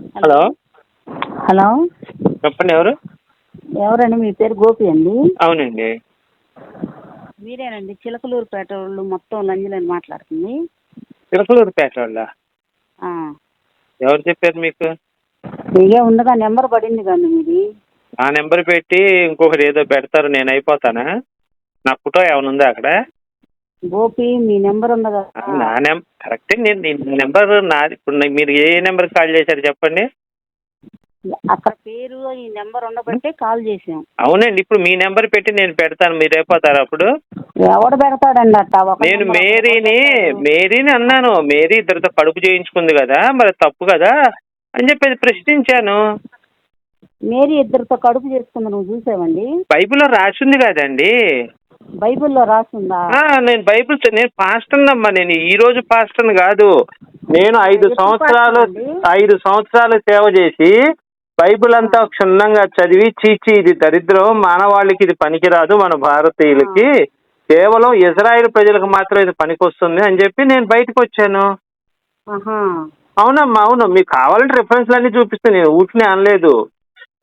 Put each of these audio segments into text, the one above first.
Hello. Hello. చెప్పండి ఎవరు? ఎవరండి? మీ పేరు గోపి అండి. అవునండి. మీరేనండి? చిలకలూరుపేట వాళ్ళు మొత్తం లంజలని మాట్లాడుతుంది. చిలకలూరుపేట వాళ్ళ? ఆ. ఎవరు చెప్పారు మీకు? మీకే ఉండగా నెంబర్ పడింది కండి మీది. ఆ నెంబర్ పెట్టి ఇంకొకటి ఏదో పెడతారు నేను అయిపోతానా? నా ఫోటో ఏమైనా ఉందా అక్కడ? గోపి మీ నెంబర్ ఉంది కదా నా నెం కరెక్టే నేను నెంబర్ నాది ఇప్పుడు మీరు ఏ నెంబర్ కాల్ చేశారు చెప్పండి. అక్కడ పేరు ఈ నెంబర్ ఉండబట్టే కాల్ చేసాం అవునండి ఇప్పుడు మీ నెంబర్ పెట్టి నేను పెడతాను మీరు అయిపోతారు అప్పుడు? ఎవడు పెడతాడండి అట్ట? ఒక నేను నెంబర్ మేరీని. మేరీని అన్నాను మేరీ ఇద్దరితో కడుపు చేయించుకుంది కదా మరి తప్పు కదా అని చెప్పేసి ప్రశ్నించాను. మేరీ ఇద్దరితో కడుపు చేసుకుంది నువ్వు చూసావండి? బైబిల్లో రాసింది కదండి. బైబిల్లో రాసిందా? నేను బైబిల్ నేను పాస్టర్ అమ్మా నేను ఈ రోజు పాస్టర్ కాదు. నేను ఐదు సంవత్సరాలు? ఐదు సంవత్సరాలు సేవ చేసి బైబిల్ అంతా క్షుణ్ణంగా చదివి చీచి ఇది దరిద్రం మానవాళికి ఇది పనికిరాదు మన భారతీయులకి. కేవలం ఇజ్రాయెల్ ప్రజలకు మాత్రం ఇది పనికొస్తుంది అని చెప్పి నేను బయటకు వచ్చాను. అవునమ్మా అవును మీకు కావాలంటే రిఫరెన్స్లు అన్ని చూపిస్తే నేను ఊటిని అనలేదు.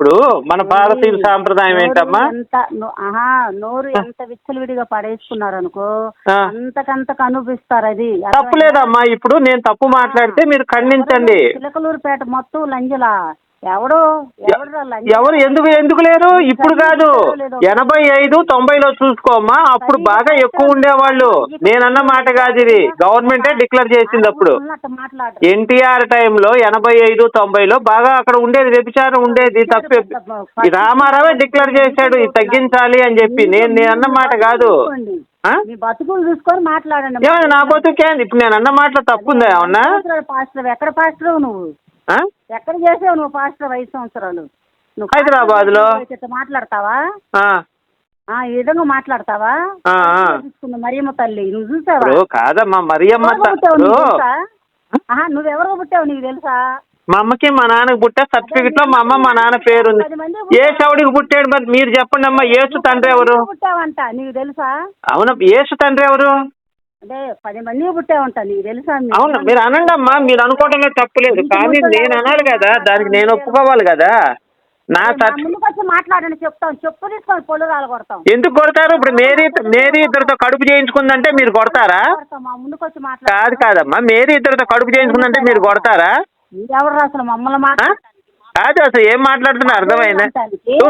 ఇప్పుడు మన భారతీయుల సాంప్రదాయం ఏంటమ్మా? ఎంత ఆహా నోరు ఎంత విచ్చలవిడిగా పడేసుకున్నారు అనుకో ఆ. అంతకంతకు అనుభవిస్తారు అది. తప్పులేదమ్మా ఇప్పుడు నేను తప్పు మాట్లాడితే మీరు ఖండించండి. చిలకలూరుపేట మొత్తం లంజలా. ఎవడు ఎవరు ఎందుకు ఎందుకు లేరు? ఇప్పుడు కాదు. ఎనభై ఐదు తొంభైలో చూసుకోమ్మా. అప్పుడు బాగా ఎక్కువ ఉండేవాళ్ళు. నేనన్న మాట కాదు ఇది. గవర్నమెంటే డిక్లేర్ చేసింది అప్పుడు. ఎన్టీఆర్ టైంలో ఎనభై ఐదు తొంభైలో బాగా అక్కడ ఉండేది వ్యభిచారం ఉండేది తప్పే. రామారావే డిక్లేర్ చేశాడు ఇది తగ్గించాలి అని చెప్పి. నేను నేను అన్న మాట కాదు. బతుకులు చూసుకొని మాట్లాడండి. నా బతుకే ఇప్పుడు నేను అన్న మాటలో తప్పుందా ఏమన్నా? ఎక్కడ పాస్టర్ నువ్వు? ఎక్కడ చేసావు నువ్వు పాస్టర్ ఐదు సంవత్సరాలు? నువ్వు హైదరాబాద్లో. మాట్లాడతావా? ఆ. ఈ విధంగా మాట్లాడతావా? మరియమ్మ తల్లి. నువ్వు చూసావా? కాదమ్మా మరియమ్మ త- పుట్టావు నీకు తెలుసా? ఆహా నువ్వెవరు పుట్టావు నీకు తెలుసా? మా అమ్మకి మా నాన్నకి పుట్టే సర్టిఫికెట్లో మా అమ్మ మా నాన్న పేరుంది. ఏ చౌడికి పుట్టాడు మరి మీరు చెప్పండి అమ్మా యేసు తండ్రి ఎవరు? పుట్టావంట నీకు తెలుసా? అవునా యేసు తండ్రి ఎవరు? అదే పది మంది పుట్టావంట నీకు తెలుసా? అవును మీరు అనండి అమ్మా మీరు అనుకోవడంలో తప్పులేదు కానీ నేను అనాలి కదా దానికి నేను ఒప్పుకోవాలి కదా. నా ముందుకు వచ్చి మాట్లాడండి చెప్తాం. చెప్పు తీసుకొని పొలు కొడతాం. ఎందుకు కొడతారు? ఇప్పుడు మేరీ మేరీ ఇద్దరితో కడుపు చేయించుకుందంటే మీరు కొడతారా? కొడతాం మా ముందుకు వచ్చి కాదు మాట్లాడు కాదమ్మా మేరీ ఇద్దరితో కడుపు చేయించుకుందంటే మీరు కొడతారా? ఎవరు అసలు మమ్మల్ని ఆ? కాదు అసలు ఏం మాట్లాడుతున్నా అర్థమైందా?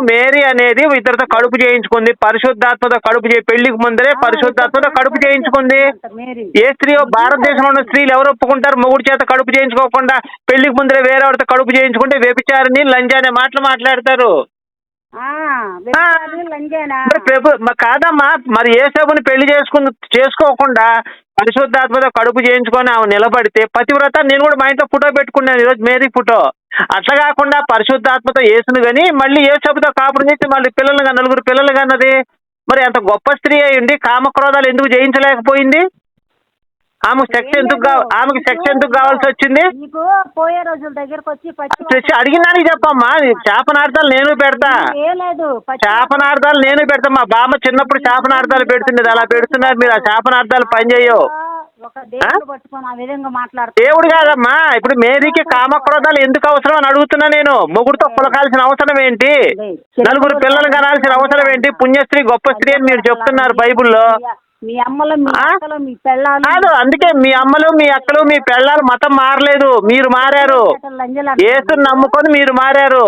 మేరీ అనేది ఇద్దరితో కడుపు చేయించుకుంది పరిశుద్ధాత్మతో కడుపు చేయి పెళ్ళికి ముందరే పరిశుద్ధాత్మతో కడుపు చేయించుకుంది. ఏ స్త్రీ భారతదేశంలో ఉన్న స్త్రీలు ఎవరు ఒప్పుకుంటారు? మొగుడు చేత కడుపు చేయించుకోకుండా పెళ్ళికి ముందరే వేరే వాడితో కడుపు చేయించుకుంటే వ్యభిచారిని లంజ అనే మాటలు మాట్లాడతారు. కాదమ్మా మరి ఏ సభని పెళ్ళి చేసుకుని చేసుకోకుండా పరిశుద్ధాత్మతో కడుపు చేయించుకొని ఆమె నిలబడితే పతివ్రత నేను కూడా మా ఇంట్లో ఫోటో పెట్టుకున్నాను ఈరోజు మేరీ ఫోటో. అట్లా కాకుండా పరిశుద్ధాత్మతో యేసును కానీ మళ్ళీ ఏ సభతో కాపురం చేసి మళ్ళీ పిల్లలు నలుగురు పిల్లలు కన్నది మరి అంత గొప్ప స్త్రీ అయి ఉండి కామక్రోధాలు ఎందుకు జయించలేకపోయింది? ఆమెకు సెక్స్ ఎందుకు ఆమెకు సెక్స్ ఎందుకు కావాల్సి వచ్చింది? పోయే రోజుల దగ్గరకు వచ్చి పచ్చి తెచ్చి అడిగిన దానికి చెప్పమ్మా చేపనార్థాలు నేను పెడతా. చేపనార్థాలు నేను పెడతా. మా బామ్మ చిన్నప్పుడు చేపనార్థాలు పెడుతున్నది అలా పెడుతున్నారు మీరు ఆ చేపనార్థాలు పనిచేయవు దేవుడు కాదమ్మా. ఇప్పుడు మేరీకి కామక్రోధాలు ఎందుకు అవసరం అని అడుగుతున్నా నేను. మొగుడుతో పులకాల్సిన అవసరం ఏంటి? నలుగురు పిల్లలు కనాల్సిన అవసరం ఏంటి? పుణ్యస్త్రీ గొప్ప స్త్రీ అని మీరు చెప్తున్నారు బైబిల్లో. మీ అమ్మలు మీ ఆ? అక్కలు మీ పెళ్ళాలు. కాదు అందుకే మీ అమ్మలు మీ అక్కలు మీ పెళ్ళాలు మతం మారలేదు. మీరు మారారు. యేసుని నమ్ముకొని మీరు మారారు.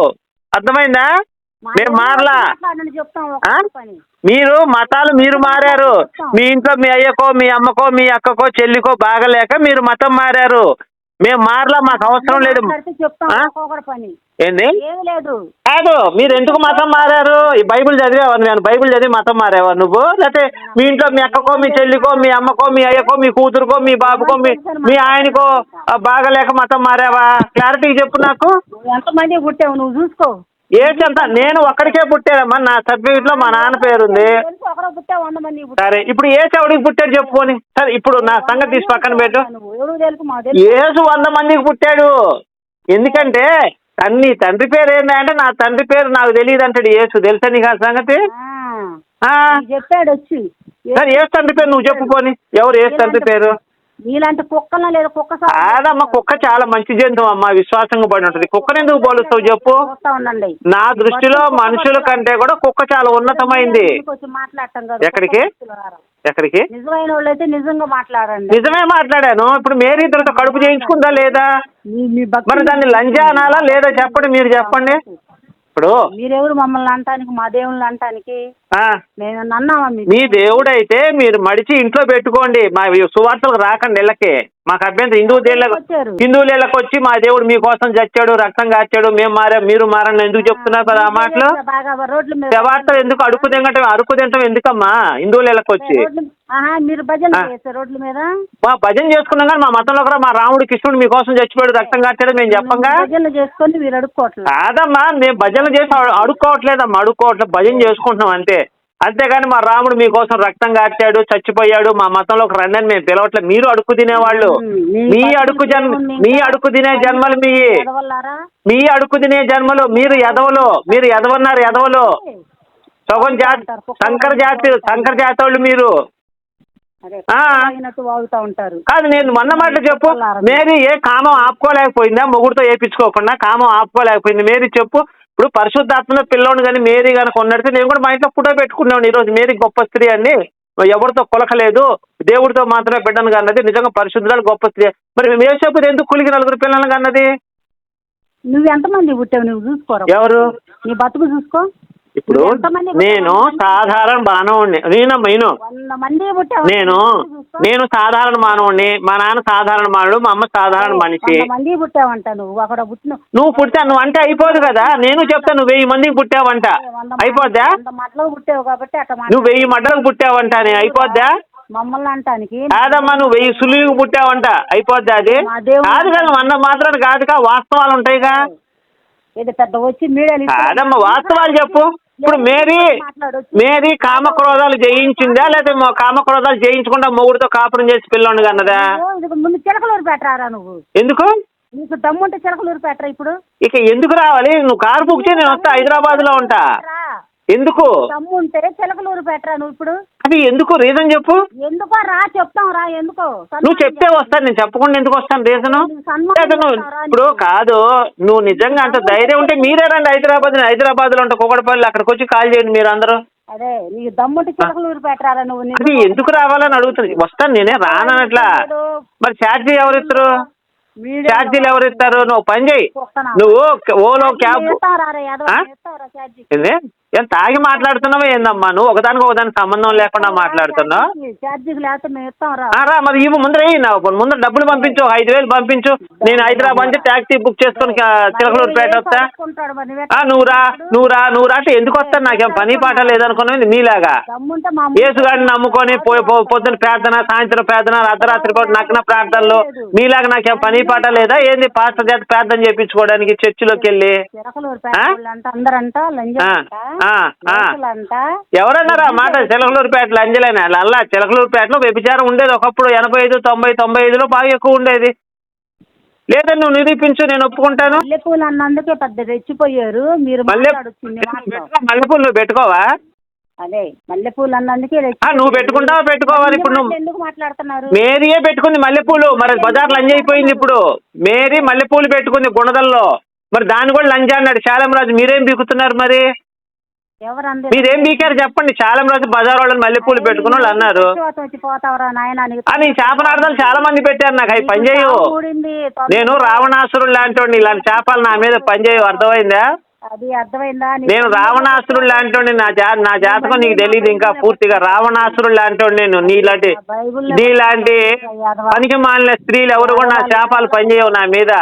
అర్థమైందా? మేము మారలా. చెప్తాం మీరు మతాలు మీరు మారారు. మీ ఇంట్లో మీ అయ్యకో మీ అమ్మకో మీ అక్కకో చెల్లికో బాగలేక మీరు మతం మారారు. మేము మారలా మాకు అవసరం లేదు. ఏంది? కాదు మీరు ఎందుకు మతం మారారు? ఈ బైబిల్ చదివావా నేను. బైబిల్ చదివి మతం మారావా నువ్వు? లేకపోతే మీ ఇంట్లో మీ అక్కకో మీ చెల్లికో మీ అమ్మకో మీ అయ్యకో మీ కూతురుకో మీ బాబుకో మీ మీ ఆయనకో బాగలేక మతం మారావా? క్లారిటీ చెప్పు నాకు. ఎంతమంది పుట్టావు? నువ్వు చూసుకో. ఏంటంత నేను ఒక్కడికే పుట్టానమ్మా. నా సర్టిఫికెట్లో మా నాన్న పేరుంది. సరే ఇప్పుడు ఏ చౌడికి పుట్టాడు చెప్పుకొని సరే ఇప్పుడు నా సంగతి తీసి పక్కన పెట్టు. యేసు వంద మందికి పుట్టాడు. ఎందుకంటే తన్ని తండ్రి పేరు ఏంటంటే నా తండ్రి పేరు నాకు తెలియదు అంటాడు యేసు తెలుసా నీకు ఆ సంగతి? చెప్పాడు వచ్చి. సరే ఏసు తండ్రి పేరు నువ్వు చెప్పుకొని ఎవరు ఏసు తండ్రి పేరు? నీలాంటి కుక్కన లేదా కుక్క కాదమ్మా కుక్క చాలా మంచి జంతువు అమ్మా విశ్వాసంగా పడి ఉంటుంది. కుక్కని ఎందుకు పోలుస్తావు చెప్పు ఉండండి. నా దృష్టిలో మనుషుల కంటే కూడా కుక్క చాలా ఉన్నతమైంది. మాట్లాడటం కాదు. ఎక్కడికి? ఎక్కడికి? నిజమైన వాళ్ళైతే నిజంగా మాట్లాడండి. నిజమే మాట్లాడాను. ఇప్పుడు మేరీ ఇద్దరితో కడుపు చేయించుకుందా లేదా? మీ- మీ భక్తి- మరి దాన్ని లంజా అనాలా లేదా? చెప్పండి మీరు చెప్పండి. ఇప్పుడు మీరెవరు మమ్మల్ని అంటానికి మా దేవుళ్ళని అంటానికి? మీ దేవుడైతే మీరు మడిచి ఇంట్లో పెట్టుకోండి. మా సువార్తలకు రాకండి ఇళ్ళకి మాకు అభ్యంతరం హిందూ దేవుళ్ళకి వచ్చారు. హిందువుల ఇళ్ళకి వచ్చి మా దేవుడు మీకోసం చచ్చాడు రక్తం కాచాడు మేము మారా మీరు మారని ఎందుకు చెప్తున్నారు కదా ఆ మాటలు? శవార్తలు ఎందుకు అడుగు తినటం అరుకు తినటం ఎందుకమ్మా హిందువుల ఇళ్ళకి వచ్చి? మీరు భజన రోడ్ల మీద? మా భజన చేసుకున్నాం కానీ మా మతంలో కూడా మా రాముడు కృష్ణుడు మీకోసం చచ్చిపోయాడు రక్తం కాచాడు మేము చెప్పంగా భజనలు చేసుకొని మీరు అడుక్కోవట్లేదు. కాదమ్మా మేము భజన చేసి అడు- అడుక్కోవట్లేదమ్మా అడుక్కోవట్లేదు భజన చేసుకుంటున్నాం అంతే. అంతేగాని మా రాముడు మీకోసం రక్తం కాచాడు చచ్చిపోయాడు. మా మతంలోకి రండి అని మేము పిలవట్లేదు. మీరు అడుక్కు తినేవాళ్ళు. మీ అడుక్కు జన్మ మీ అడుక్కు తినే జన్మలు మీ మీ అడుక్కు తినే జన్మలు మీరు ఎదవలు. మీరు ఎదవన్నారు ఎదవలు. సగం జాతి శంకర జాతి శంకర జాతి వాళ్ళు మీరు కాదు నేను మొన్న మాటలు చెప్పు. మేరీ? ఏ కామం ఆపుకోలేకపోయిందా? మొగుడుతో వేపించుకోకుండా కామం ఆపుకోలేకపోయింది. మేరీ చెప్పు. ఇప్పుడు పరిశుద్ధాత్మలో పిల్లోడు కానీ మేరీ కనుక ఉన్నడితే నేను కూడా మా ఇంట్లో ఫోటో పెట్టుకున్నాను ఈరోజు. మేరీ గొప్ప స్త్రీ అని ఎవరితో కొలకలేదు. దేవుడితో మాత్రమే బిడ్డను కన్నది. నిజంగా పరిశుద్ధురాలు గొప్ప స్త్రీ. మరి మేసేపు ఎందుకు కులికి నలుగురు పిల్లలను కన్నది? నువ్వు ఎంతమంది పుట్టావు? నువ్వు చూసుకోరా? ఎవరు? నీ బతుకు చూసుకో. ఇప్పుడు? నేను సాధారణ మానవుడిని నేనమ్మా నేను నేను చూసుకో. నేను సాధారణ మానవుడిని మా నాన్న సాధారణ మానవుడు మా అమ్మ సాధారణ మనిషి. నువ్వు. అక్కడ పుట్టిన నువ్వు పుట్టా నువ్వు అంటే అయిపోదు కదా? నేను చెప్తా నువ్వు వెయ్యి మందికి పుట్టావంట. అయిపోద్దా? నువ్వు వెయ్యి మడ్డలకు పుట్టావంట నేను అయిపోద్దా? మమ్మల్ని అంటానికి కాదమ్మా నువ్వు వెయ్యి సులువుకి పుట్టావంట. అయిపోద్దా అది? కాదు కదా అన్న మాత్రాన్ని కాదుగా వాస్తవాలు ఉంటాయిగా. ఇది పెద్ద వచ్చి ఇస్తే- కాదమ్మా వాస్తవాలు చెప్పు. ఇప్పుడు మేరీ. మేరీ కామక్రోధాలు జయించిందా? లేదా కామక్రోధాలు జయించకుండా మొగుడితో కాపురం చేసి పిల్లోండి అన్నదా ముందు చిలకలూరు పెట్టరారా నువ్వు? ఎందుకు? నీకు దమ్ముంటే చిలకలూరు పెట్టరా ఇప్పుడు? ఇక ఎందుకు రావాలి? నువ్వు కారు బుక్ చేయి నేను వస్తా హైదరాబాద్లో ఉంటా ఎందుకు? దమ్ముంటే చిలకలూరు పెట్టరా నువ్వు ఇప్పుడు? అది ఎందుకు? రీజన్ చెప్పు. ఎందుకో రా చెప్తాం రా ఎందుకో? నువ్వు చెప్తే వస్తాను నేను చెప్పకుండా ఎందుకు వస్తాను రీజను? ఇప్పుడు కాదు నువ్వు నిజంగా అంత ధైర్యం ఉంటే మీరే రండి హైదరాబాద్ హైదరాబాద్లో ఉంటా కుకడపల్లి అక్కడికి వచ్చి కాల్ చేయండి మీరు అందరూ అదే నీకు దమ్ముంటే చిలకలూరు పెట్టరారా నువ్వు? నీకు అది ఎందుకు రావాలని అడుగుతుంది వస్తాను నేనే రానట్లా మరి ఛార్జీ ఎవరు ఇస్తారు ఛార్జీలు ఎవరు ఇస్తారు నువ్వు పని చేయి? నువ్వు ఓలో క్యాబ్ ఏం తాగి మాట్లాడుతున్నావా ఏందమ్మా? నువ్వు ఒకదానికి ఒకదానికి సంబంధం లేకుండా మాట్లాడుతున్నావు? రా. మరి ఇవ్వు ముందర ముందర డబ్బులు పంపించు ఐదు వేలు పంపించు. నేను హైదరాబాద్ నుంచి ట్యాక్సీ బుక్ చేసుకొని చిలకలూరుపేట వస్తా. పట్టుకుంటాడు మరి? నువ్వు ఆ, నువ్వు రా నువ్వు రా నువ్వు రా అంటే ఎందుకు వస్తాను నాకేం పని పాట లేదనుకున్నది నీలాగా. యేసుగాడిని నమ్ముకొని పొద్దున ప్రార్థన సాయంత్రం ప్రార్థన అర్ధరాత్రి కూడా నగ్న ప్రార్థనలు. మీలాగా నాకేం పని పాట లేదా? ఏంది పాస్టర్ చేత ప్రార్థన చేయించుకోవడానికి చర్చిలోకి వెళ్ళి? ఎవరన్నారా మాట? చిలకలూరుపేటలో అంజలేనా. అల్లా చిలకలూరుపేటలో వ్యభిచారం ఉండేది ఒకప్పుడు. ఎనభై ఐదు తొంభై తొంభై ఐదులో బాగా ఎక్కువ ఉండేది. లేదని నువ్వు నిరూపించు నేను ఒప్పుకుంటాను. మల్లెపూలు అన్నందుకే పెద్ద రెచ్చిపోయారు. మీరు మల్లెపూలు నువ్వు పెట్టుకోవా? అదే మల్లెపూలు అన్నందుకే. నువ్వు పెట్టుకుంటావా పెట్టుకోవాలి? ఇప్పుడు నువ్వు ఎందుకు మాట్లాడుతున్నారు? మేరీయే పెట్టుకుంది మల్లెపూలు. మరి బజార్ లంజ అయిపోయింది ఇప్పుడు. మేరీ మల్లెపూలు పెట్టుకుంది గుణదల్లో. మరి దాన్ని కూడా లంజ అన్నాడు శాలంరాజు మీరేం బీకుతున్నారు మరి? ఎవరు అంది మీరేం బీకారు చెప్పండి. శాలంరాజు బజార్ వాళ్ళని మల్లెపూలు పెట్టుకున్న వాళ్ళు అన్నారు. విశ్వాసం వచ్చి పోతావరా నాయన నీకు ఆ, నీ చేపనార్థాలు చాలా మంది పెట్టారు నాకు. అవి పనిచేయవు నేను రావణాసురుడు లాంటి ఇలాంటి చేపలు నా మీద పనిచేయవు అర్థమైందా? అది అర్థమైందా? నేను రావణాసురుడు లాంటి నా జా నా జాతకం నీకు తెలియదు ఇంకా పూర్తిగా. రావణాసురుడు లాంటి నేను నీలాంటి నీలాంటి పనికి మాలిన స్త్రీలు ఎవరు కూడా నా చేపలు పనిచేయవు నా ముందు.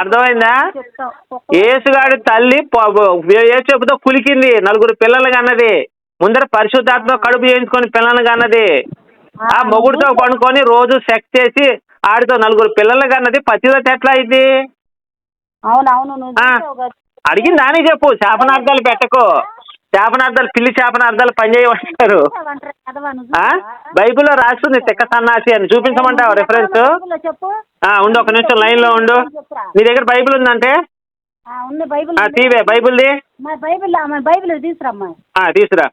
అర్థమైందా. ఏసుగాడి తల్లి ఏసుతో కులికింది. నలుగురు పిల్లలు కన్నది ముందర పరిశుద్ధాత్మ కడుపు చేయించుకొని పిల్లలు కన్నది ఆ మొగుడుతో పడుకొని రోజు సెక్స్ చేసి ఆడితో నలుగురు పిల్లలు కన్నది పతివత ఎట్లా అయింది. అడిగింది దాని చెప్పు. శాపనార్థాలు పెట్టకు. శాపనార్థాలు పిల్లి శాపనార్థాలు పనిచేయమంటారు? బైబిల్లో రాస్తుంది తిక్క సన్నాసి అని. చూపించమంటావు రిఫరెన్స్ బైబిల్లో చెప్పు ఆ, ఉండు ఒక నిమిషం లైన్లో ఉండు. నీ దగ్గర బైబిల్ ఉందంటే. తీవే బైబిల్ది? మా మా తీసురా.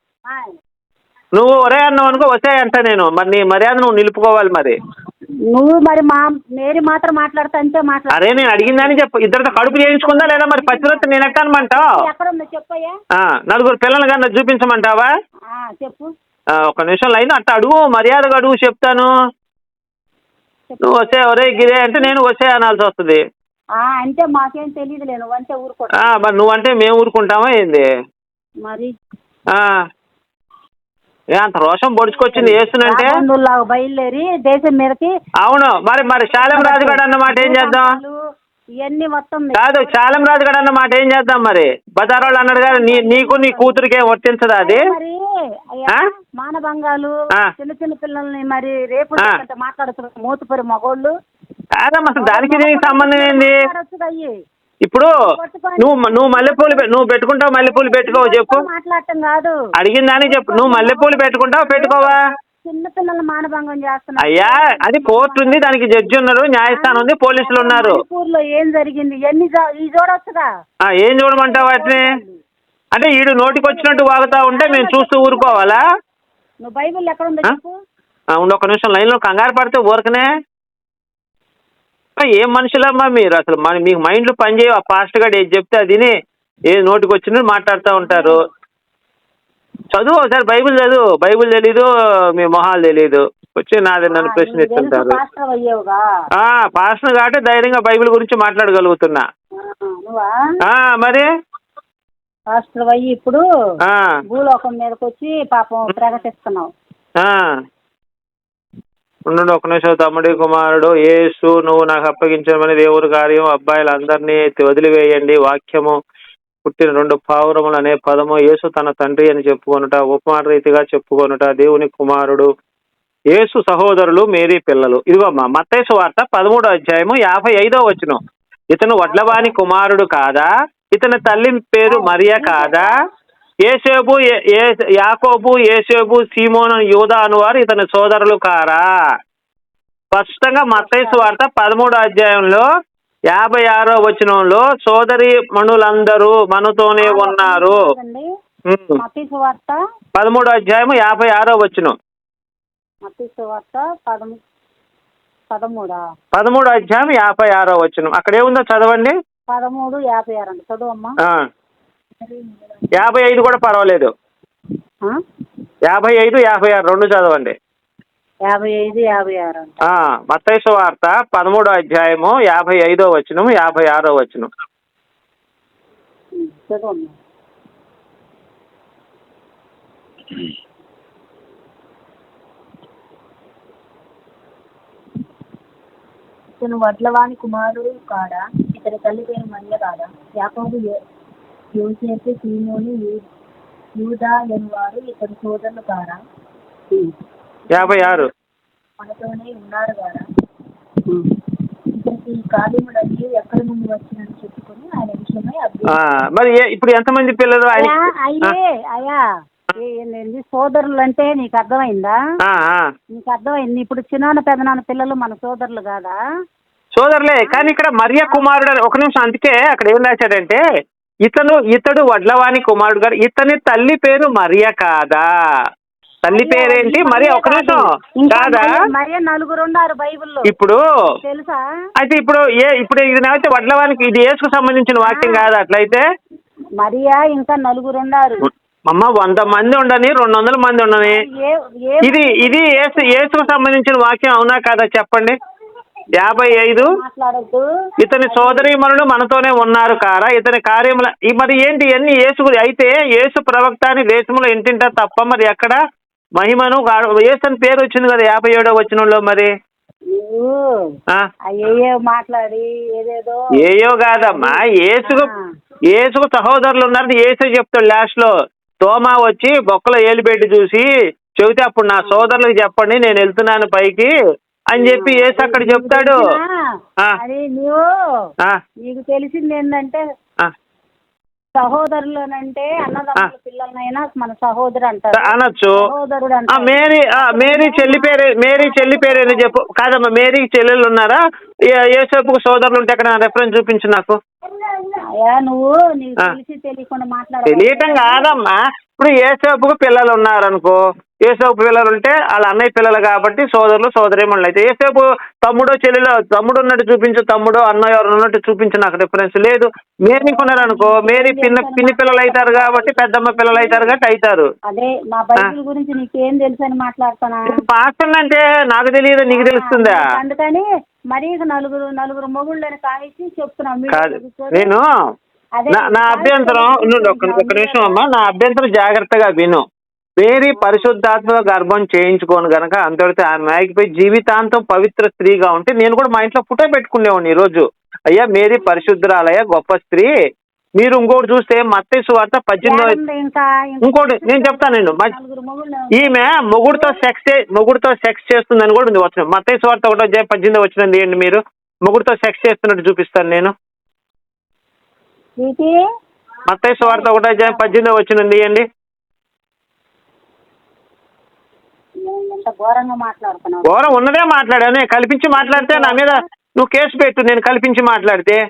నువ్వు ఒరే అన్నావు అనుకో వస్తే అంట నేను. మరి నీ మర్యాద నువ్వు నిలుపుకోవాలి మరి. నువ్వు మరి మా మేరీ మాత్రం మాట్లాడతా అంతే మాట్లాడు. అరే నేను అడిగిందని చెప్పు. ఇద్దరితో కడుపు చేయించుకుందా లేదా మరి పచ్చిరొత్త నేను ఎక్కనమంటావు ఎక్కడ ఉందో చెప్పయ్యా. ఆ, నలుగురు పిల్లలు కన్నా చూపించమంటావా? ఆ, చెప్పు. ఒక నిమిషం లైన్ అట్ట అడుగు మర్యాదగా అడుగు చెప్తాను. నువ్వు వస్తే ఒరే గిరే అంటే నేను వస్తే అనాల్సి వస్తుంది. ఆ, అంటే మాకేం తెలియదులే నువ్వు అంటే ఊరుకో ఆ, మరి నువ్వంటే మేము ఊరుకుంటామా ఏంది? మరి? ఆ. ఏ అంత రోషం పొడుచుకొచ్చింది రాబందుల్లాగా బయలుదేరి దేశం మీదకి అవును మరి మరి శాలం రాజుగాడు అన్న మాట ఏం చేద్దాం ఇవన్నీ మొత్తం కాదు శాలం రాజుగాడు అన్న మాట ఏం చేద్దాం మరి బజార్ వాళ్ళు అన్నాడు కదా నీ నీకు నీ కూతురికే వర్తించదా అది మరి ఆ? మానభంగాలు ఆ. చిన్న చిన్న పిల్లల్ని మరి రేపు ఆ. మాట్లాడుతున్నారు మూతుపరి మగోళ్ళు కాదమ్మా అసలు దానికి దీనికి సంబంధం ఏంది అయ్యి. ఇప్పుడు నువ్వు నువ్వు మల్లెపూలు నువ్వు పెట్టుకుంటావు మల్లెపూలు పెట్టుకోవు చెప్పు. మాట్లాడటం కాదు అడిగిన దానికి చెప్పు. నువ్వు మల్లెపూలు పెట్టుకుంటావు పెట్టుకోవా? చిన్న పిల్లల్ని మానభంగం చేస్తున్నారు. అయ్యా అది కోర్టు ఉంది దానికి జడ్జి ఉన్నారు న్యాయస్థానం ఉంది పోలీసులు ఉన్నారు. లో ఏం జరిగింది? ఎన్ని చూడొచ్చుగా? ఏం చూడమంటావు వాటిని? అంటే ఈడు నోటికి వచ్చినట్టు వాగుతా ఉంటే మేము చూస్తూ ఊరుకోవాలా? నువ్వు బైబిల్ ఎక్కడ ఉందో ఒక నిమిషం లైన్లో కంగారు పడితే ఊరకనే. ఏం మనుషులమ్మా మీరు? అసలు మన మీకు మైండ్లో పనిచేయవు ఆ పాస్ట్ గారు ఏది చెప్తే అదిని ఏ నోటికి వచ్చినట్టు మాట్లాడుతూ ఉంటారు. చదువు ఒకసారి బైబిల్ చదువు. బైబిల్ తెలీదు మీ మొహాలు తెలీదు. వచ్చి నాది నన్ను ప్రశ్నిస్తుంటారు. పాస్టర్ కాబట్టి ధైర్యంగా బైబిల్ గురించి మాట్లాడగలుగుతున్నా. మరి? పాస్టర్ అయ్యి ఇప్పుడు భూలోకం మీదకి వచ్చి పాపం ప్రకటిస్తున్నావు. ఆ. ఉండు ఒక నిమిషం తమ్ముడి కుమారుడు యేసు నువ్వు నాకు అప్పగించమని దేవుడి కార్యం అబ్బాయిలందరినీ వదిలివేయండి. వాక్యము పుట్టిన రెండు పావురములు అనే పదము యేసు తన తండ్రి అని చెప్పుకొనుట ఉపమాన రీతిగా చెప్పుకొనుట దేవుని కుమారుడు. యేసు సహోదరులు మేరీ పిల్లలు. ఇదిగోమ్మా మత్తేసు వార్త పదమూడో అధ్యాయము యాభై ఐదో వచనం. ఇతను వడ్లవాని కుమారుడు కాదా? ఇతని తల్లి పేరు మరియా కాదా? ఏసేబు యాకోబు ఏసేబు సీమోను యూదా అనువారు ఇతని సోదరులు కారా? స్పష్టంగా మత్తైసు వార్త పదమూడో అధ్యాయంలో యాభై ఆరో వచనంలో సోదరి మణులందరూ మనతోనే ఉన్నారు. పదమూడో అధ్యాయము యాభై ఆరో వచనం. పదమూడా? అధ్యాయం యాభై ఆరో వచనం. అక్కడ ఏముందో చదవండి? పదమూడు యాభై ఆరు అండి. చదువమ్మా. ఆ. యాభై ఐదు కూడా పర్వాలేదు? యాభై ఐదు యాభై ఆరు రెండు చదవండి. యాభై ఐదు యాభై ఆరు మత్తైసు వార్త పదమూడో అధ్యాయము యాభై ఐదో వచనం యాభై ఆరో వచనం ఇతను వడ్లవాని కుమారుడు కాడా? ఇతని తల్లి పేరు మరియ కాదా? యాకోబు యోసేపు సీమోని యూదా వారు ఇతని సోదరులు కారా యాభై ఆరు మనతోనే ఉన్నారు కారా ఇతనికి ఎక్కడి నుండి వచ్చినని చెప్పుకొని ఆయన విషయమై మరి ఇప్పుడు ఎంతమంది పిల్లలు ఆయన అయ్యా అయ్యే అయ్యా ఏ- ఏంది సోదరులు అంటే నీకు అర్థమైందా. నీకు అర్థమైంది. ఇప్పుడు చిన్నాన్న పెదనాన్న పిల్లలు మన సోదరులు కాదా? సోదరులే కానీ ఇక్కడ మరియ కుమారుడు ఒక నిమిషం అందుకే అక్కడ ఏం రాశాడంటే ఇతను ఇతడు వడ్లవాని కుమారుడు గారు. ఇతని తల్లి పేరు మరియ కాదా? తల్లి పేరేంటి? మరి ఒక నిమిషం. కాదా. నలుగురు ఉన్నారు బైబిల్లో. ఇప్పుడు తెలుసా? అయితే ఇప్పుడు ఏ ఇప్పుడు ఇది వడ్లవానికి ఇది యేసుకు సంబంధించిన వాక్యం కాదా అట్లయితే? మరియా ఇంకా నలుగురు ఉన్నారు అమ్మ వంద మంది ఉండని రెండు వందల మంది ఉండని. ఇది ఇది యేసుకు సంబంధించిన వాక్యం అవునా కాదా? చెప్పండి. యాభై ఐదు. ఇతని సోదరీమణులు మనతోనే ఉన్నారు కారా. ఇతని కార్యముల మరి ఏంటి ఇవన్నీ యేసు అయితే యేసు ప్రవక్త అని దేశంలో ఇంటింటా తప్ప మరి ఎక్కడ? మహిమను యేసు అని పేరు వచ్చింది కదా యాభై ఏడో వచనంలో మరి. మాట్లాడి ఏయో కాదమ్మా యేసుకు యేసుకు సహోదరులు ఉన్నారు యేసు చెప్తాడు లాస్ట్లో తోమా వచ్చి బొక్కలో ఏలిపెట్టి చూసి చెబితే అప్పుడు నా సోదరులకు చెప్పండి నేను వెళ్తున్నాను పైకి. అని చెప్పి యేసు అక్కడ చెప్తాడు. అది నువ్వు నీకు తెలిసింది ఏంటంటే సహోదరులనంటే అన్నదమ్ముల పిల్లలనైనా మన సహోదరు అంటారు. అనొచ్చు. మేరీ మేరీ చెల్లి పేరే మేరీ చెల్లి పేరేని చెప్పు. కాదమ్మా మేరీ చెల్లెళ్ళు ఉన్నారా? ఏ- ఏసేపుకు సోదరులు ఉంటే ఎక్కడ రెఫరెన్స్ చూపించు నాకు. నువ్వు. తెలిసి తెలియకుండా మాట్లాడ తెలియటం కాదమ్మా. ఇప్పుడు ఏసేపుకు పిల్లలు ఉన్నారనుకో ఏసేపు పిల్లలు ఉంటే వాళ్ళ అన్నయ్య పిల్లలు కాబట్టి సోదరులు సోదరిమణులు అయితే. ఏసేపు తమ్ముడో చెల్లెలో తమ్ముడు ఉన్నట్టు చూపించు తమ్ముడు అన్నయ్య ఎవరు ఉన్నట్టు చూపించు నాకు డిఫరెన్స్ లేదు. మేరీకి ఉన్నారనుకో మేరీ పిన్న పిన్ని పిల్లలు అవుతారు కాబట్టి పెద్దమ్మ పిల్లలు అవుతారు కాబట్టి అవుతారు అదే మా బైబిల్ గురించి నీకేం తెలుసు అని మాట్లాడుతున్నా? పాస్టర్ అంటే నాకు తెలియదు నీకు తెలుస్తుందా? అందుకని మరీ నలుగురు నలుగురు మొగుళ్ళని కానిచ్చి చెప్తున్నాం మీరు కాదు. కూర్చొని. నేను నా అభ్యంతరం ఒక్క నిమిషం అమ్మా. నా అభ్యంతరం జాగ్రత్తగా విను. మేరీ పరిశుద్ధాత్మ గర్భం చేయించుకోను గనక అంతటితో ఆమె ఆగిపోయి జీవితాంతం పవిత్ర స్త్రీగా ఉంటే నేను కూడా మా ఇంట్లో ఫోటో పెట్టుకునేవాడిని ఈ రోజు అయ్యా మేరీ పరిశుద్ధరాలయ్య గొప్ప స్త్రీ. మీరు ఇంకోటి చూస్తే మత్తయి సువార్త పద్దెనిమిదో ఇంకోటి నేను చెప్తానండి ఈమె మొగుడుతో సెక్స్ మొగుడుతో సెక్స్ చేస్తుందని కూడా ఉంది వచ్చిన మత్తయి సువార్త ఒకటో అధ్యాయం పద్దెనిమిది వచ్చింది ఏంటి మీరు? మొగుడుతో సెక్స్ చేస్తున్నట్టు చూపిస్తాను నేను. వీటి మత్తయి సువార్త ఒకటో అధ్యాయం పద్దెనిమిది వచ్చింది ఇవ్వండి ఎంత ఘోరంగా మాట్లాడుతున్నావు? ఘోరం ఉన్నదే మాట్లాడాను. కల్పించి మాట్లాడితే నా మీద నువ్వు కేసు పెట్టు. నేను కల్పించి మాట్లాడితే.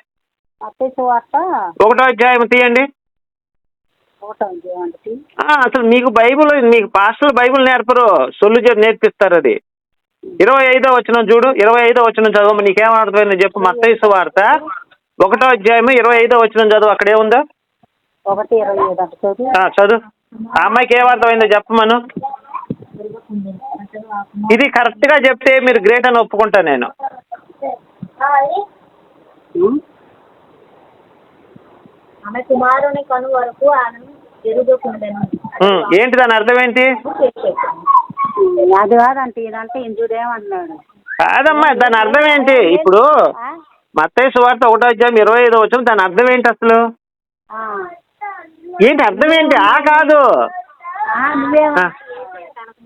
వార్త? ఒకటో అధ్యాయం తీయండి. ఒకటో అసలు మీకు బైబుల్ మీకు పాస్టర్లు బైబుల్ నేర్పరు. సొల్లు చెప్పి నేర్పిస్తారు అది. ఇరవై ఐదో వచ్చిన చూడు. ఇరవై ఐదో వచ్చిన చదువు నీకేం అర్థమైంది చెప్పు. మత్తయి వార్త. ఒకటో అధ్యాయం ఇరవై ఐదో వచ్చిన చదువు. అక్కడ ఏముందో? ఒకటి ఇరవై ఐదు. అంటే చదువు. ఆ, చదువు. ఆ అమ్మాయికి ఏం అర్థమైందో చెప్పమను. ఇది కరెక్ట్గా చెప్తే మీరు గ్రేట్ అని ఒప్పుకుంటా నేను. ఏంటి దాని అర్థం ఏంటి? అది కాదంటే ఇదంటే కాదమ్మా దాని అర్థం ఏంటి? ఇప్పుడు మత్తయి సువార్త ఒకటో అధ్యాయం ఇరవై ఐదో వచ్చిన దాని అర్థం ఏంటి అసలు? ఏంటి అర్థం ఏంటి? ఆ కాదు నువ్వేమో ఆ. ఆ? దాని అర్థం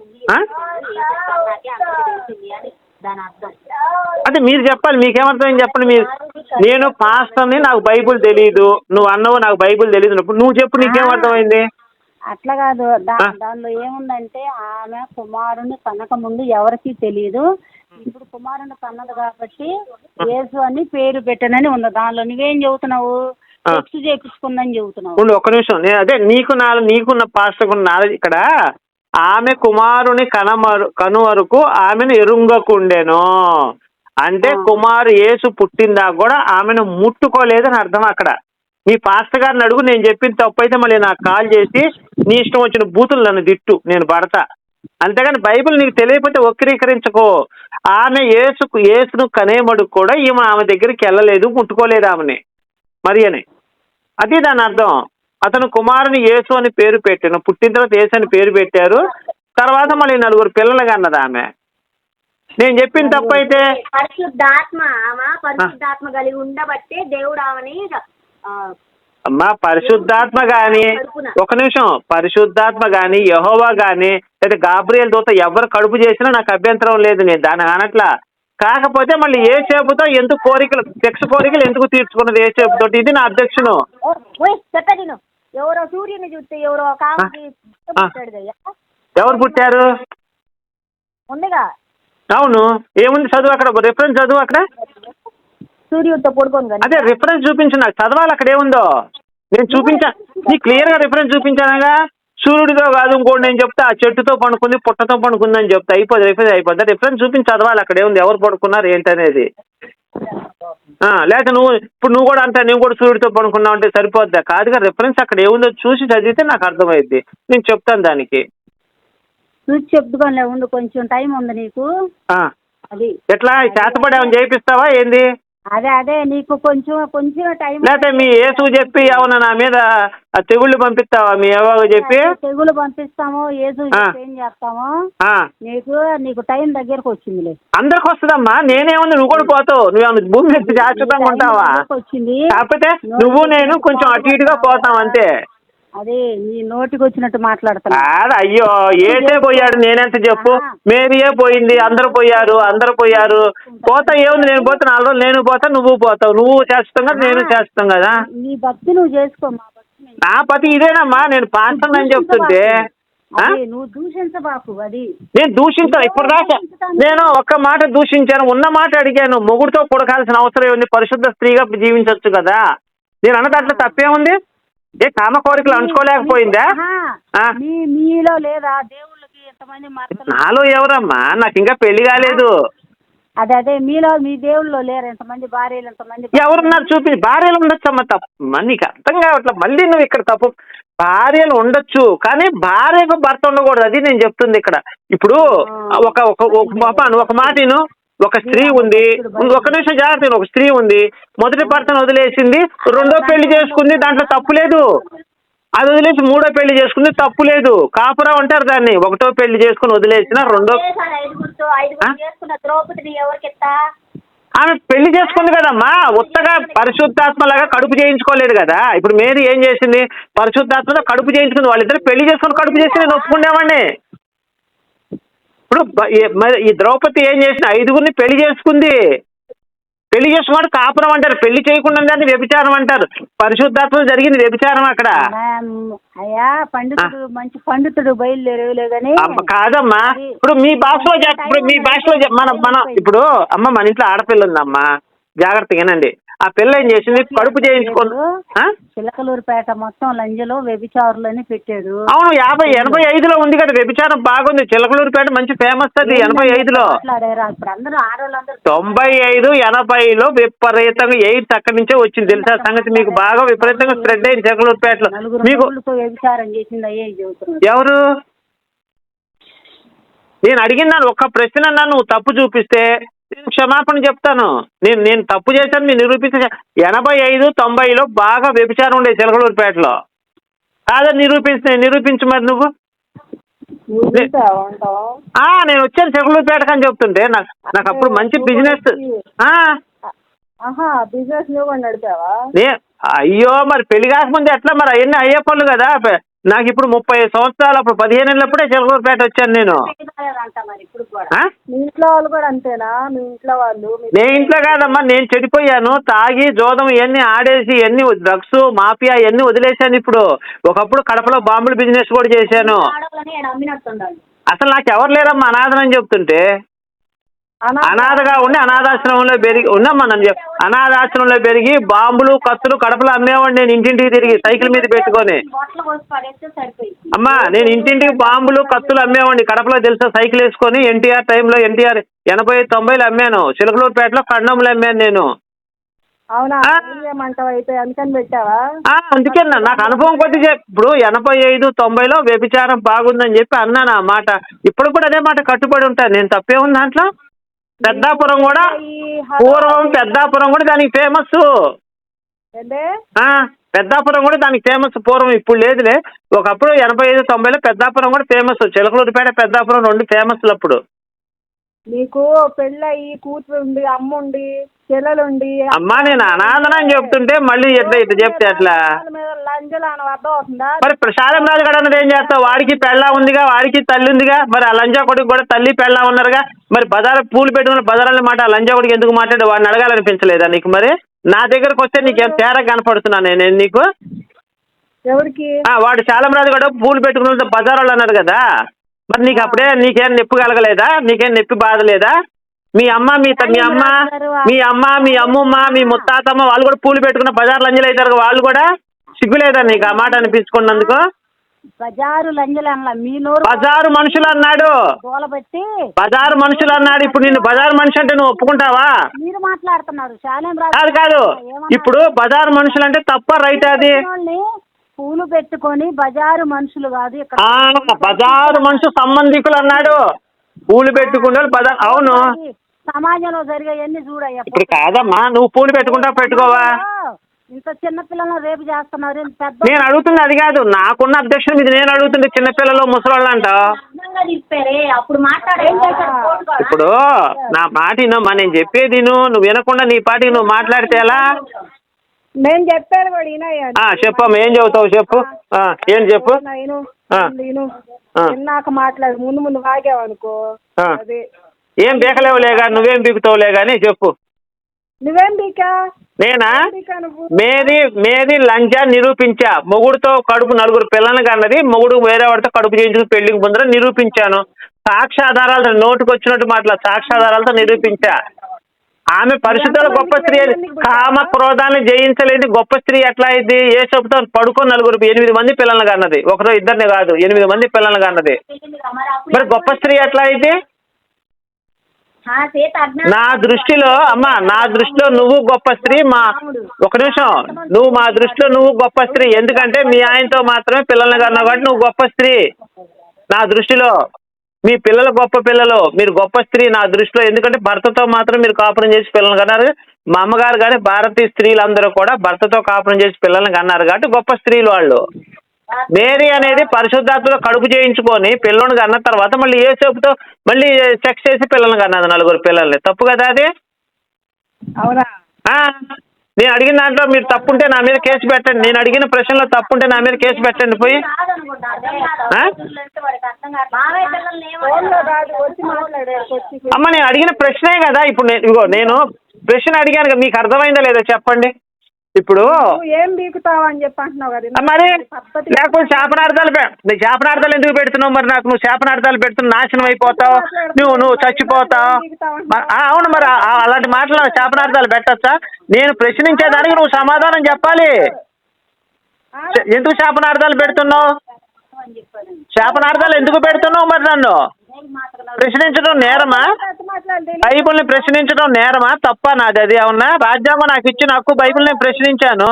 అంటే మీరు చెప్పాలి మీకేమర్థమైంది చెప్పండి మీరు. నేను పాస్టర్ని నాకు బైబుల్ తెలియదు నువ్వు అన్నవు నాకు బైబుల్ తెలియదు ఇప్పుడు నువ్వు చెప్పు నీకేమర్థమైంది? అట్లా కాదు. దానిలో ఏముందంటే ఆమె కుమారుని కనక ముందు ఎవరికి తెలియదు ఇప్పుడు కుమారుని కన్నది కాబట్టి యేసు అని పేరు పెట్టనని ఉంది. దానిలో నువ్వేం చెబుతున్నావు. టెక్స్ట్ చేపించుకుందని చెబుతున్నావు. ఒక్క నిమిషం. నేను అదే నీకు నా నీకున్న పాస్టర్కు నాలెడ్జ్ ఇక్కడ ఆమె కుమారుని కనమరు కను వరకు ఆమెను ఎరుంగకుండెను. అంటే. కుమారు యేసు పుట్టిందా కూడా ఆమెను ముట్టుకోలేదని అర్థం అక్కడ. మీ పాస్టర్ గారిని అడుగు నేను చెప్పిన తప్పు అయితే మళ్ళీ నాకు కాల్ చేసి నీ ఇష్టం వచ్చిన బూతులు నన్ను తిట్టు నేను పడతా. అంతేగాని బైబిల్ నీకు తెలియకపోతే వక్రీకరించుకో. ఆమె యేసుకు యేసును కనేమడు కూడా ఈమె ఆమె దగ్గరికి వెళ్ళలేదు ముట్టుకోలేదు ఆమెని. మరి అని. అది దాని అర్థం. అతను కుమారుని యేసు అని పేరు పెట్టాను. పుట్టిన తర్వాత యేసు అని పేరు పెట్టారు. తర్వాత మళ్ళీ నలుగురు పిల్లలుగా అన్నది ఆమె. నేను చెప్పిన తప్పు అయితే పరిశుద్ధాత్మ ఆమె పరిశుద్ధాత్మ కలిగి ఉండబట్టే దేవుడు ఆమెని ఆ, అమ్మా పరిశుద్ధాత్మ గాని ఒక నిమిషం. పరిశుద్ధాత్మ గాని యహోవా గాని లేదా గాబ్రియల్ దూత ఎవరు కడుపు చేసినా నాకు అభ్యంతరం లేదు. నేను దాని అనట్లా. కాకపోతే మళ్ళీ ఏ చేపుతో ఎందుకు కోరికలు సెక్స్ కోరికలు ఎందుకు తీర్చుకున్నది ఏ చేపుతో ఇది నా అధ్యక్షును ఎవరో సూర్యుని చూస్తే ఎవరో కాకి ఎవరు పుట్టారు? ఉందిగా? అవును. ఏముంది చదువు అక్కడ? రిఫరెన్స్ చదువు అక్కడ? సూర్యుడితో పడుకోను కానీ అదే రిఫరెన్స్ చూపించు నాకు చదవాలి అక్కడ ఏముందో? నేను చూపించా. నీ క్లియర్గా రిఫరెన్స్ చూపించానగా? సూర్యుడితో కాదు ఇంకోటి నేను చెప్తా. ఆ చెట్టుతో పండుకుంది పుట్టతో పండుకుంది అని చెప్తా. అయిపోద్ది రిఫరెన్స్ అయిపోద్ది రిఫరెన్స్ చూపించి చదవాలి అక్కడ ఏముంది? ఎవరు పడుకున్నారు ఏంటనేది? లేకపోతే నువ్వు ఇప్పుడు నువ్వు కూడా అంతా నువ్వు కూడా సూర్యుడితో పడుకున్నావు అంటే సరిపోద్దా? కాదుగా రిఫరెన్స్ అక్కడ ఏముందో చూసి చదివితే నాకు అర్థమైద్ది. నేను చెప్తాను దానికి. చూసి చెప్పుకోలే ఉండు కొంచెం టైం ఉంది నీకు. అది. ఎట్లా? చేతపడి ఏమైనా చేయిస్తావా ఏంది? అదే అదే నీకు కొంచెం కొంచెం టైం లేకపోతే మీ యేసు చెప్పి ఏమన్నా నా మీద తెగుళ్ళు పంపిస్తావా? మీ ఏవో చెప్పి? తెగులు పంపిస్తాము ఏసు ఆ. ఏం చేస్తాము? నీకు నీకు టైం దగ్గరకు వచ్చిందిలే. అందరికి వస్తుందమ్మా. నేనేముంది నువ్వు కూడా పోతావు. నువ్వేమన్నా భూమి మీద శాశ్వతంగా ఉంటావా? దగ్గరకు వచ్చింది. కాకపోతే నువ్వు నేను కొంచెం అటు ఇటుగా పోతాం అంతే. అదే నీ నోటికి వచ్చినట్టు మాట్లాడుతున్నా ఆడ అయ్యో ఏటే పోయాడు నేనెంత చెప్పు? మేరీయే పోయింది అందరూ పోయారు అందరూ పోయారు. పోతా ఏముంది నేను పోతా నాలుగు రోజులు నేను పోతా నువ్వు పోతావు. నువ్వు చేస్తాం కదా నేను చేస్తాం కదా. నీ భక్తి నువ్వు చేసుకో మా భక్తి మేము నా పతి ఇదేనమ్మా నేను పాస్టర్ అని చెప్తుంటే నువ్వు దూషించబాకు అది. నేను దూషించాను ఇప్పుడు దాకా నేను ఒక్క మాట దూషించాను ఉన్న మాట అడిగాను మొగుడుతో పుడకాల్సిన అవసరం ఏముంది పరిశుద్ధ స్త్రీగా జీవించవచ్చు కదా. నేను అన్న దాంట్లో తప్పేముంది? ఏ కామ కోరికలు అంచుకోలేకపోయిందా? మీ మీలో లేదా దేవుళ్ళకి ఎంతమంది మరతలు నాలో ఎవరమ్మా? నాకు ఇంకా పెళ్ళి కాలేదు. అదే అదే మీలో మీ దేవుళ్ళలో లేరు ఎంతమంది భార్యలు ఎంతమంది ఎవరున్నారు చూపి భార్యలు ఉండొచ్చమ్మా తప్పు. నీకు అర్థం కావట్లేదు మళ్ళీ నువ్వు ఇక్కడ తప్పు. భార్యలు ఉండొచ్చు కానీ భార్యకు భర్త ఉండకూడదు అది నేను చెప్తుంది ఇక్కడ. ఇప్పుడు ఒక ఒక ఒక మాట విను. ఒక స్త్రీ ఉంది. ఒక నిమిషం జాగ్రత్త. ఒక స్త్రీ ఉంది. మొదటి భర్తను వదిలేసింది. రెండో పెళ్ళి చేసుకుంది. దాంట్లో తప్పు లేదు. అది వదిలేసి మూడో పెళ్ళి చేసుకుంది. తప్పు లేదు. కాపురం అంటారు దాన్ని. ఒకటో పెళ్ళి చేసుకుని వదిలేసిన రెండో ఆమె పెళ్ళి చేసుకుంది కదమ్మా. ఉత్తగా పరిశుద్ధాత్మలాగా కడుపు చేయించుకోలేదు కదా. ఇప్పుడు మేరీ ఏం చేసింది? పరిశుద్ధాత్మలో కడుపు చేయించుకుంది. వాళ్ళిద్దరు పెళ్ళి చేసుకుని కడుపు చేసి నేను ఒప్పుకునేవాడిని. ఇప్పుడు మరి ఈ ద్రౌపది ఏం చేసిన ఐదుగురిని పెళ్ళి చేసుకుంది. పెళ్ళి చేసుకున్నాడు కాపురం అంటారు. పెళ్ళి చేయకుండా దాన్ని వ్యభిచారం అంటారు. పరిశుద్ధాత్మ జరిగింది వ్యభిచారం అక్కడ. అయ్యా పండితుడు మంచి పండితుడు కాదమ్మా. ఇప్పుడు మీ భాషలో ఇప్పుడు మీ భాషలో మన మన ఇప్పుడు అమ్మ మన ఇంట్లో ఆడపిల్ల ఉందమ్మా. జాగ్రత్తగా వినండి. ఆ పిల్ల ఏం చేసింది? కడుపు చేయించుకొని ఆ? చిలకలూరుపేట మొత్తం లంజలో వ్యభిచారులని పెట్టాడు. అవును యాభై ఎనభై ఐదులో ఉంది కదా వ్యభిచారం బాగుంది. చిలకలూరుపేట మంచి ఫేమస్ అది ఎనభై ఐదులో. తొంభై ఐదు ఎనభైలో విపరీతంగా ఎయిడ్స్ అక్కడి నుంచే వచ్చింది. తెలుసా? సంగతి మీకు బాగా విపరీతంగా స్ప్రెడ్ అయింది చిలకలూరుపేటలో. మీకు వ్యభిచారం చేసింది అయ్యే ఎవరు? నేను అడిగినాను ఒక్క ప్రశ్న నువ్వు తప్పు చూపిస్తే నేను క్షమాపణ చెప్తాను. నేను నేను తప్పు చేశాను నేను నిరూపిస్తే ఎనభై ఐదు తొంభైలో బాగా వ్యభిచారం ఉండే చిలకలూరుపేటలో కాదని నిరూపిస్తే నిరూపించు మరి నువ్వు? ఆ నేను వచ్చాను చిలకలూరుపేటకు అని చెప్తుంటే నాకు నాకు అప్పుడు మంచి బిజినెస్ బిజినెస్ అయ్యో మరి పెళ్ళి కాకముందు ఎట్లా మరి? అవన్నీ అయ్యే పనులు కదా నాకు ఇప్పుడు ముప్పై సంవత్సరాలు అప్పుడు పదిహేను ఏళ్ళప్పుడే చిలకలూరుపేట వచ్చాను నేను. ఇంట్లో వాళ్ళు కూడా అంతేనా? మీ ఇంట్లో వాళ్ళు మీ- నేను ఇంట్లో కాదమ్మా నేను చెడిపోయాను. తాగి జోదం ఇవన్నీ ఆడేసి ఇవన్నీ డ్రగ్స్ మాఫియా ఇవన్నీ వదిలేశాను ఇప్పుడు. ఒకప్పుడు కడపలో బాంబుల బిజినెస్ కూడా చేశాను. అసలు నాకు ఎవరు లేరమ్మా అనాథనని చెప్తుంటే? అనాథగా ఉండి అనాథాశ్రమంలో పెరిగి ఉన్నమ్మా నన్ను చెప్ అనాథాశ్రమంలో పెరిగి బాంబులు కత్తులు కడపలో అమ్మేవాడిని నేను ఇంటింటికి తిరిగి సైకిల్ మీద పెట్టుకొని. అమ్మా నేను ఇంటింటికి బాంబులు కత్తులు అమ్మేవాడిని. కడపలో తెలుసా సైకిల్ వేసుకొని ఎన్టీఆర్ టైంలో ఎన్టీఆర్ ఎనభై తొంభైలు అమ్మాను. చిలకలూరుపేటలో కన్నంలో అమ్మాను నేను. అవునా? అందుకే నా- నాకు అనుభవం కొద్ది ఇప్పుడు ఎనభై ఐదు తొంభైలో వ్యభిచారం బాగుందని చెప్పి అన్నాను ఆ మాట. ఇప్పుడు కూడా అదే మాట కట్టుబడి ఉంటాను నేను తప్పే ఉంది దాంట్లో? పెద్దాపురం కూడా పూర్వం పెద్దాపురం కూడా దానికి ఫేమస్ పెద్దాపురం కూడా దానికి ఫేమస్ పూర్వం ఇప్పుడు లేదులే. ఒకప్పుడు ఎనభై ఐదు తొంభైలో పెద్దాపురం కూడా ఫేమస్ చిలకలూరుపేట పెద్దాపురం రెండు ఫేమస్లు అప్పుడు. నీకు పెళ్ళయి కూతురు ఉండి అమ్మ ఉండి చెల్లెలుండి అమ్మా నేను అనాథన అని చెప్తుంటే మళ్ళీ ఎట్లా ఇట్లా చెప్తే ఎట్లా? అర్థం అవుతుందా? మరి ప్రసాదం రాజు గడ అన్నది ఏం చేస్తావు? వాడికి పెళ్ళ ఉందిగా వాడికి తల్లి ఉందిగా మరి ఆ లంజా కొడుకు కూడా తల్లి పెళ్ళ ఉన్నారుగా మరి బజార్ పూలు పెట్టుకున్న బజార్ల మాట ఆ లంజా కొడుకు ఎందుకు మాట్లాడు? వాడిని అడగాలనిపించలేదా నీకు మరి? నా దగ్గరకు వస్తే నీకేం తేడా కనపడుతున్నా నేను నీకు? ఎవరికి? ఆ, వాడు శాలంరాజు కూడా పూలు పెట్టుకున్న బజార్ అన్నారు కదా? మరి నీకు అప్పుడే నీకేం నొప్పి కలగలేదా? నీకేం నొప్పి బాధ లేదా? మీ అమ్మ మీ మీ అమ్మ మీ అమ్మ మీ అమ్మమ్మ మీ ముత్తాతమ్మ వాళ్ళు కూడా పూలు పెట్టుకున్న బజార్ లంజలు అవుతారు వాళ్ళు కూడా సిగ్గులేదా నీకు ఆ మాట అనిపించుకున్నందుకు? బజారు లంజలు అనలా మీ నోరు బజారు మనుషులు అన్నాడు. గోలబెట్టి బజారు మనుషులు అన్నాడు. ఇప్పుడు నిన్ను బజారు మనిషి అంటే నువ్వు ఒప్పుకుంటావా? మీరు మాట్లాడుతున్నారు. కాదు కాదు. ఇప్పుడు బజారు మనుషులు అంటే తప్ప రైట్ అది. పూలు పెట్టుకొని బజారు మనుషులు కాదు ఇక్కడ. ఆ బజారు మనుషు సంబంధికులు అన్నాడు. పూలు పెట్టుకుంటే బజార్ అవును. సమాజంలో జరిగేవన్నీ చూడయ్యా. ఇప్పుడు కాదమ్మా నువ్వు పూలు పెట్టుకుంటా పెట్టుకోవా? ఇంత చిన్న పిల్లలను రేపు చేస్తున్నారు. నేను అడుగుతుంది అది కాదు. నాకున్న అధ్యక్షుడు ఇది నేను అడుగుతుంది చిన్నపిల్లలు ముసలోళ్ళు మాట్లాడే. ఇప్పుడు నా మాట వినమ్మా నేను చెప్పేది. నువ్వు వినకుండా నీ పాటికి నువ్వు మాట్లాడితే ఎలా? ఈయన ఆ, చెప్పమ్మా ఏం చెబుతావు చెప్పు. ఏం చెప్పు? నేను మాట్లాడు ముందు ముందు వాగావనుకో ఆ. అదే. ఏం బీకలేవులేగా నువ్వేం బీకుతావులే కానీ చెప్పు. నువ్వేం బీకా? నేనా? మేది మేది లంజా నిరూపించా. మొగుడుతో కడుపు నలుగురు పిల్లల్ని కన్నది మొగుడు వేరే వాడితో కడుపు చేయించుకుని పెళ్ళికి ముందర నిరూపించాను. సాక్ష్యాధారాలతో నోటుకు వచ్చినట్టు మాట్లా సాక్ష్యాధారాలతో నిరూపించా. ఆమె పరిశుద్ధుల గొప్ప స్త్రీ. కామ క్రోధాన్ని జయించలేని గొప్ప స్త్రీ ఎట్లా అయింది? ఏ చెబుతో పడుకొని నలుగురు ఎనిమిది మంది పిల్లల్ని కన్నది. ఒకరో ఇద్దరిని కాదు ఎనిమిది మంది పిల్లల్ని కన్నది. మరి గొప్ప స్త్రీ ఎట్లా అయింది? నా దృష్టిలో అమ్మ నా దృష్టిలో నువ్వు గొప్ప స్త్రీ మా ఒక నిమిషం. నువ్వు మా దృష్టిలో నువ్వు గొప్ప స్త్రీ. ఎందుకంటే మీ ఆయనతో మాత్రమే పిల్లల్ని కన్నావు కాబట్టి నువ్వు గొప్ప స్త్రీ. నా దృష్టిలో. మీ పిల్లలు గొప్ప పిల్లలు. మీరు గొప్ప స్త్రీ నా దృష్టిలో. ఎందుకంటే భర్తతో మాత్రం మీరు కాపురం చేసి పిల్లల్ని కన్నారు. మా అమ్మగారు కానీ భారతీయ స్త్రీలందరూ కూడా భర్తతో కాపురం చేసి పిల్లల్ని కన్నారు కాబట్టి గొప్ప స్త్రీలు వాళ్ళు. మేరీ అనేది పరిశుద్ధాత్మలో కడుపు చేయించుకొని పిల్లోని కన్న తర్వాత మళ్ళీ ఏ సేపుతో మళ్ళీ సెక్స్ చేసి పిల్లల్ని కన్నది నలుగురు పిల్లల్ని. తప్పు కదా అది? అవునా? ఆ, నేను అడిగిన దాంట్లో మీరు తప్పుంటే నా మీద కేసు పెట్టండి. నేను అడిగిన ప్రశ్నలో తప్పుంటే నా మీద కేసు పెట్టండి పోయి. అమ్మ నేను అడిగిన ప్రశ్నే కదా. ఇప్పుడు నేను ఇగో నేను ప్రశ్న అడిగాను కదా, మీకు అర్థమైందా లేదా చెప్పండి. ఇప్పుడు ఏం బీకుతావు అని చెప్పి అంటున్నావు కదా? మరి లేకపోతే శాపనార్థాలు నీ శాపనార్థాలు ఎందుకు పెడుతున్నావు మరి నాకు? నువ్వు శాపనార్థాలు పెడుతున్నావు నాశనం అయిపోతావు. నువ్వు నువ్వు చచ్చిపోతావు. అవును మరి అలాంటి మాటలు శాపనార్థాలు పెట్టచ్చా? నేను ప్రశ్నించేదానికి నువ్వు సమాధానం చెప్పాలి. ఎందుకు శాపనార్థాలు పెడుతున్నావు? శాపనార్థాలు ఎందుకు పెడుతున్నావు మరి నన్ను? ప్రశ్నించడం నేరమా? బైబిల్ని ప్రశ్నించడం నేరమా? తప్ప నాది? అది అవునా? రాజ్యాంగం నాకు ఇచ్చిన హక్కు బైబిల్ నేను ప్రశ్నించాను.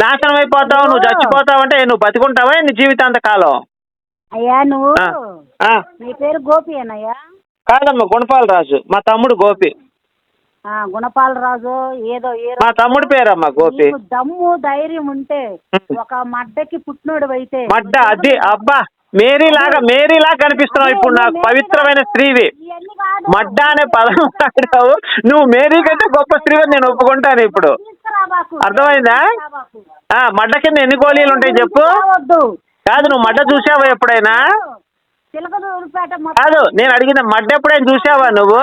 నాశనం అయిపోతావు నువ్వు చచ్చిపోతావు అంటే నువ్వు బతికుంటావా? నీ జీవితాంత కాలం అయ్యా నువ్వు నీ పేరు గోపి అన్నయ్యా. కాదమ్మా గుణపాల రాజు. మా తమ్ముడు గోపి. ఆ, గుణపాలరాజు ఏదో మా తమ్ముడి పేరమ్మా గోపి. దమ్ము ధైర్యం ఉంటే ఒక మడ్డకి పుట్టినోడు అయితే మడ్డ అది అబ్బా. మేరీ లాగా మేరీ లాగా కనిపిస్తున్నావు ఇప్పుడు నాకు పవిత్రమైన స్త్రీవి. మడ్డ అనే పదం వాడావు నువ్వు మేరీ కంటే గొప్ప స్త్రీవి నేను ఒప్పుకుంటాను ఇప్పుడు. అర్థమైందా? మడ్డ కింద ఎన్ని గోళీలు ఉంటాయి చెప్పు. కాదు నువ్వు మడ్డ చూసావా ఎప్పుడైనా? కాదు నేను అడిగిన మడ్డ ఎప్పుడైనా చూసావా నువ్వు?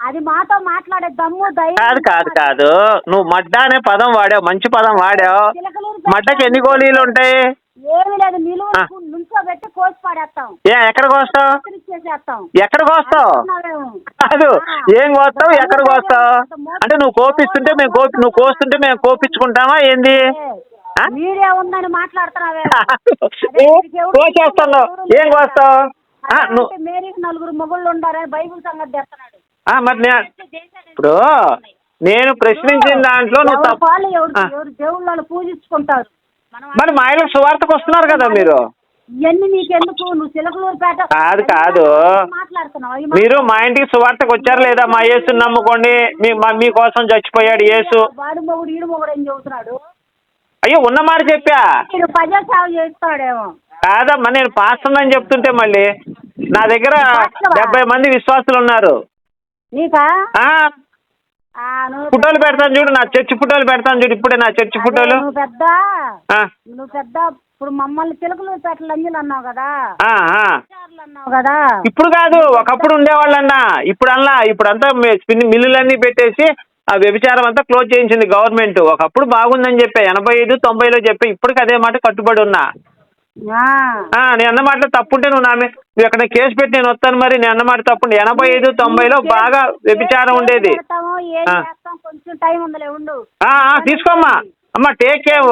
అది మాతో మాట్లాడే దమ్ము కాదు కాదు కాదు. నువ్వు మడ్డ అనే పదం వాడావు మంచి పదం వాడావు. మడ్డకి ఎన్ని గోళీలు ఉంటాయి? ఏమీ లేదు నిలువ ఆ. నుంచో పెట్టి కోసి పాడేస్తాం ఏ చేసేస్తాం ఎక్కడికి వస్తావు కాదు ఏం కోస్తావు? ఎక్కడికి వస్తావు అంటే నువ్వు కోపిస్తుంటే మేము కోపి నువ్వు కోస్తుంటే మేము కోపించుకుంటామా? ఏంది? మీరే ఉందని మాట్లాడుతున్నావే. ఏం కోస్తావు? మేరీకి నలుగురు మొగుళ్ళు ఉండారని బైబిల్ సంగతి మరి ఇప్పుడు నేను ప్రశ్నించిన దాంట్లో నువ్వు ఎవరి తప్పు వాళ్ళు ఎవరు ఆ. ఎవరు దేవుళ్ళని పూజించుకుంటారు? మరి మా ఇళ్ళకి సువార్తకు వస్తున్నారు కదా మీరు? ఇవన్నీ నీకెందుకు? నువ్వు చిలకలూరుపేట కాదు, కాదు. మాట్లాడుతున్నావు? మీరు మా ఇంటికి సువార్తకు వచ్చారు లేదా? మా యేసుని నమ్ముకోండి. మీ మా- మీకోసం చచ్చిపోయాడు యేసు. వాడు మొగుడు ఈడు మొగుడు అని చెబుతున్నాడు. అయ్యో ఉన్న మాట చెప్పా. మీరు ప్రజా సేవ చేస్తాడేమో. కాదమ్మా నేను పాస్టర్ అని చెప్తుంటే మళ్ళీ నా దగ్గర? డెబ్బై మంది విశ్వాసులు ఉన్నారు. నీకా? ఆ. ఫోటోలు పెడతాను చూడు నా చర్చి ఫోటోలు పెడతాను చూడు ఇప్పుడే నా చర్చి ఫోటోలు. నువ్వు పెద్ద నువ్వు పెద్ద ఇప్పుడు మమ్మల్ని చిలకలూరుపేట లంజలు అన్నావు కదా. అన్నావు కదా. ఇప్పుడు కాదు ఒకప్పుడు ఉండేవాళ్ళన్నా. ఇప్పుడు అన్నా ఇప్పుడు అంతా మిల్లులన్నీ పెట్టేసి ఆ వ్యభిచారం అంతా క్లోజ్ చేయించింది గవర్నమెంట్. ఒకప్పుడు బాగుందని చెప్పా ఎనభై ఐదు తొంభైలో చెప్పా ఇప్పటికి అదే మాట కట్టుబడి ఉన్నా. నేను అన్న మాటలో తప్పుంటే నువ్వు నా మీద నువ్వు ఎక్కడ కేసు పెట్టి నేను వస్తాను మరి నేను అన్న మాట తప్పుండే ఎనభై ఐదు తొంభైలో బాగా వ్యభిచారం ఉండేది. తీసుకోమ్మా. అమ్మ టేక్ కేర్